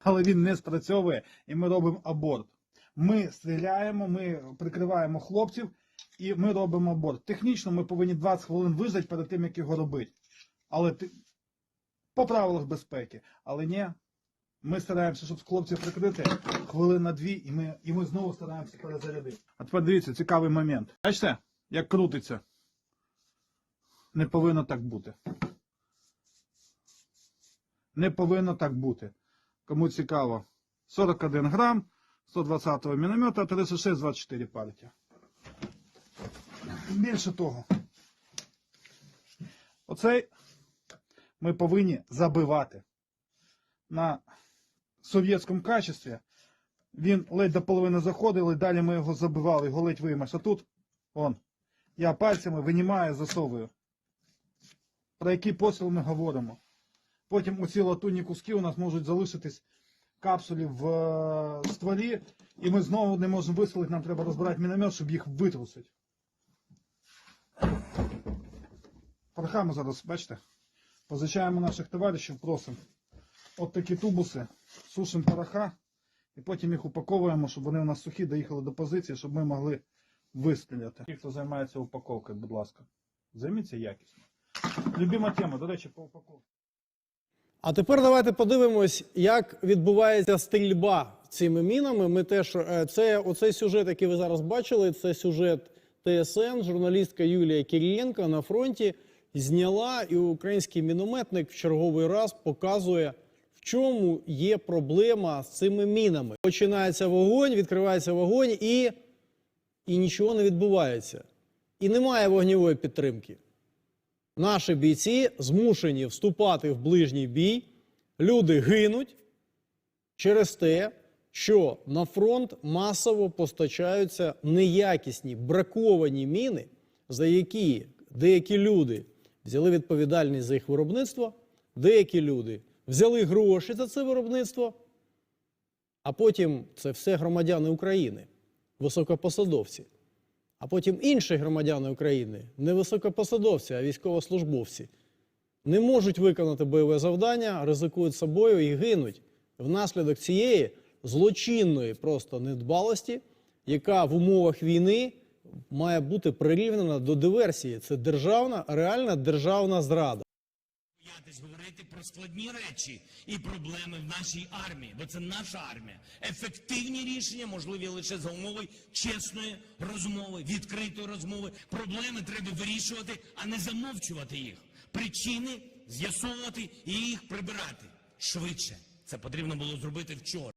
але він не спрацьовує, і ми робимо аборт. Ми стріляємо, ми прикриваємо хлопців, і ми робимо аборт. Технічно ми повинні 20 хвилин виждати перед тим, як його робити. Але по правилах безпеки. Але ні, ми стараємося, щоб хлопців прикрити хвилин на дві, і ми, і ми знову стараємося перезарядити. А тепер дивіться, цікавий момент. Бачите, як крутиться? Не повинно так бути. Не повинно так бути. Кому цікаво, 41 грам, 120 міномета, 36-24 партія. Більше того, оцей ми повинні забивати. На совєтському качестві він ледь до половини заходив, і далі ми його забивали, його ледь виймеш. А тут, он, я пальцями винімаю, засовую. Про який посіл ми говоримо. Потім оці латунні куски у нас можуть залишитись капсулі в е, стволі, і ми знову не можемо вистрілити, нам треба розбирати міномет, щоб їх витрусити. Порохами зараз, бачите, позичаємо наших товаришів, просимо. От такі тубуси, сушимо пороха, і потім їх упаковуємо, щоб вони у нас сухі доїхали до позиції, щоб ми могли вистріляти. Ті, хто займається упаковкою, будь ласка, займіться якісно. Любима тема, до речі, по упаковці. А тепер давайте подивимось, як відбувається стрільба цими мінами. Ми теж е, це оцей сюжет, який ви зараз бачили. Це сюжет ТСН. Журналістка Юлія Кирієнко на фронті зняла, і український мінометник в черговий раз показує, в чому є проблема з цими мінами. Починається вогонь, відкривається вогонь, і, і нічого не відбувається. І немає вогневої підтримки. Наші бійці змушені вступати в ближній бій, люди гинуть через те, що на фронт масово постачаються неякісні браковані міни, за які деякі люди взяли відповідальність за їх виробництво, деякі люди взяли гроші за це виробництво, а потім це все громадяни України, високопосадовці. А потім інші громадяни України, не високопосадовці, а військовослужбовці, не можуть виконати бойове завдання, ризикують собою і гинуть внаслідок цієї злочинної просто недбалості, яка в умовах війни має бути прирівнена до диверсії. Це державна, реальна державна зрада. Боятись говорити про складні речі і проблеми в нашій армії, бо це наша армія. Ефективні рішення можливі лише за умови чесної розмови, відкритої розмови. Проблеми треба вирішувати, а не замовчувати їх. Причини з'ясовувати і їх прибирати швидше. Це потрібно було зробити вчора.